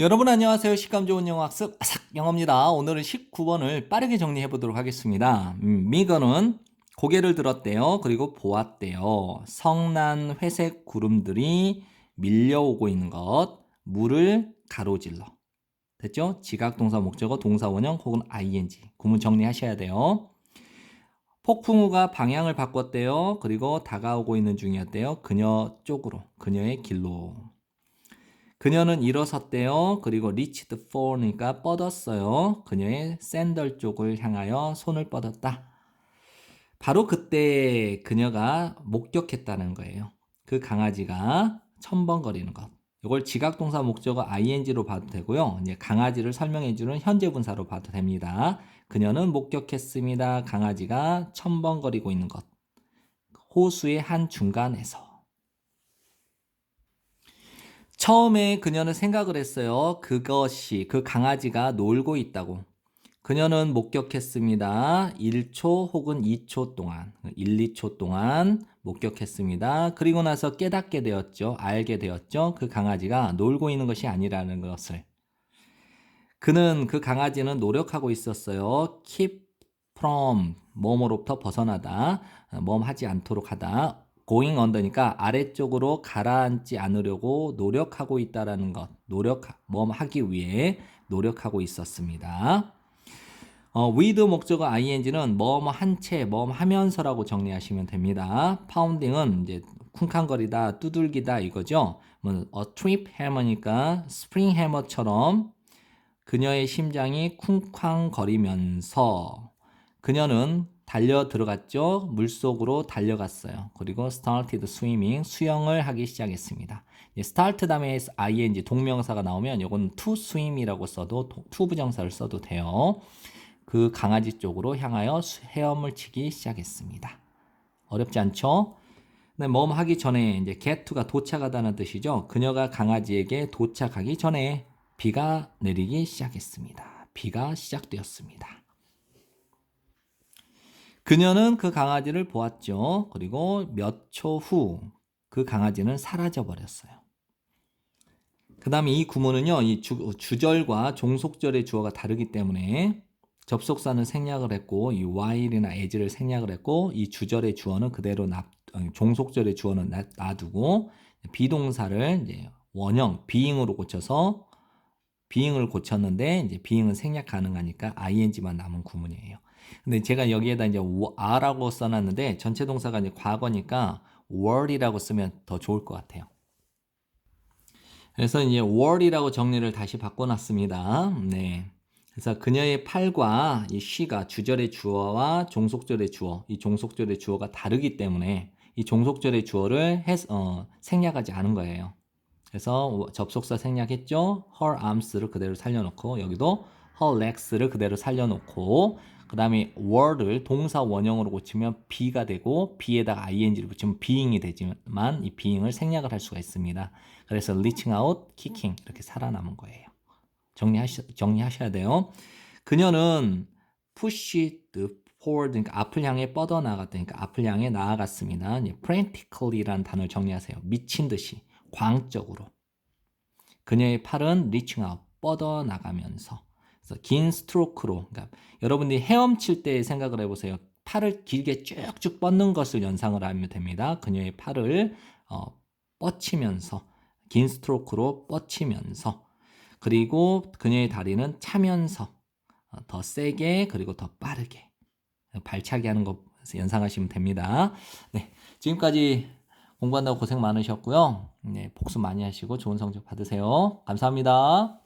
여러분 안녕하세요. 식감 좋은 영어 학습 아삭 영어입니다. 오늘은 19번을 빠르게 정리해 보도록 하겠습니다. 음, 미거는 고개를 들었대요. 그리고 보았대요. 성난 회색 구름들이 밀려오고 있는 것, 물을 가로질러. 됐죠? 지각 동사 목적어 동사 원형 혹은 ing. 구문 정리하셔야 돼요. 폭풍우가 방향을 바꿨대요. 그리고 다가오고 있는 중이었대요. 그녀 쪽으로, 그녀의 길로. 그녀는 일어섰대요. 그리고 reached for니까 뻗었어요. 그녀의 샌들 쪽을 향하여 손을 뻗었다. 바로 그때 그녀가 목격했다는 거예요. 그 강아지가 첨벙거리는 것. 이걸 지각동사 목적어 ing로 봐도 되고요. 이제 강아지를 설명해 주는 현재 분사로 봐도 됩니다. 그녀는 목격했습니다. 강아지가 첨벙거리고 있는 것. 호수의 한 중간에서. 처음에 그녀는 생각을 했어요. 그것이, 그 강아지가 놀고 있다고. 그녀는 목격했습니다. 1초 혹은 2초 동안, 1, 2초 동안 목격했습니다. 그리고 나서 깨닫게 되었죠. 알게 되었죠. 그 강아지가 놀고 있는 것이 아니라는 것을. 그는 그 강아지는 노력하고 있었어요. keep from 뭐뭐로부터 벗어나다, 뭐 하지 않도록 하다. Going under니까 아래쪽으로 가라앉지 않으려고 노력하고 있다라는 것. 노력 뭐 하기 위해 노력하고 있었습니다. 어, with 목적어 ing는 뭐뭐 한 채, 뭐뭐 하면서라고 정리하시면 됩니다. pounding은 이제 쿵쾅거리다, 두들기다 이거죠. 뭐 a trip hammer니까 spring hammer처럼 그녀의 심장이 쿵쾅거리면서 그녀는 달려 들어갔죠. 물속으로 달려갔어요. 그리고 started swimming 수영을 하기 시작했습니다. start 다음에 ing 동명사가 나오면 이건 to swim이라고 써도 to 부정사를 써도 돼요. 그 강아지 쪽으로 향하여 헤엄을 치기 시작했습니다. 어렵지 않죠? 네, 뭐 하기 전에 이제 get to가 도착하다는 뜻이죠. 그녀가 강아지에게 도착하기 전에 비가 내리기 시작했습니다. 비가 시작되었습니다. 그녀는 그 강아지를 보았죠. 그리고 몇 초 후 그 강아지는 사라져 버렸어요. 그 다음에 이 구문은요, 이 주, 주절과 종속절의 주어가 다르기 때문에 접속사는 생략을 했고, 이 while이나 as를 생략을 했고, 이 주절의 주어는 그대로 납, 종속절의 주어는 놔두고, 비동사를 이제 원형, being으로 고쳐서 being을 고쳤는데, 이제 being은 생략 가능하니까 ing만 남은 구문이에요. 근데 제가 여기에다 이제 a라고 써놨는데 전체 동사가 이제 과거니까 were이라고 쓰면 더 좋을 것 같아요. 그래서 이제 were이라고 정리를 다시 바꿔놨습니다. 네. 그래서 그녀의 팔과 이 she가 주절의 주어와 종속절의 주어, 이 종속절의 주어가 다르기 때문에 이 종속절의 주어를 해, 어, 생략하지 않은 거예요. 그래서 접속사 생략했죠. her arms를 그대로 살려놓고 여기도 legs를 그대로 살려놓고 그 다음에 were를 동사 원형으로 고치면 be가 되고 be에다가 ing를 붙이면 being이 되지만 이 being을 생략을 할 수가 있습니다. 그래서 reaching out, kicking 이렇게 살아남은 거예요. 정리하시, 정리하셔야 돼요. 그녀는 pushed forward, 그러니까 앞을 향해 뻗어나갔다니까 앞을 향해 나아갔습니다. frantically라는 단어를 정리하세요. 미친 듯이, 광적으로. 그녀의 팔은 reaching out, 뻗어나가면서. 그래서 긴 스트로크로 그러니까 여러분들이 헤엄칠 때 생각을 해보세요. 팔을 길게 쭉쭉 뻗는 것을 연상을 하면 됩니다. 그녀의 팔을 어, 뻗치면서 긴 스트로크로 뻗치면서 그리고 그녀의 다리는 차면서 어, 더 세게 그리고 더 빠르게 발차기 하는 것 연상하시면 됩니다. 네, 지금까지 공부한다고 고생 많으셨고요. 네, 복습 많이 하시고 좋은 성적 받으세요. 감사합니다.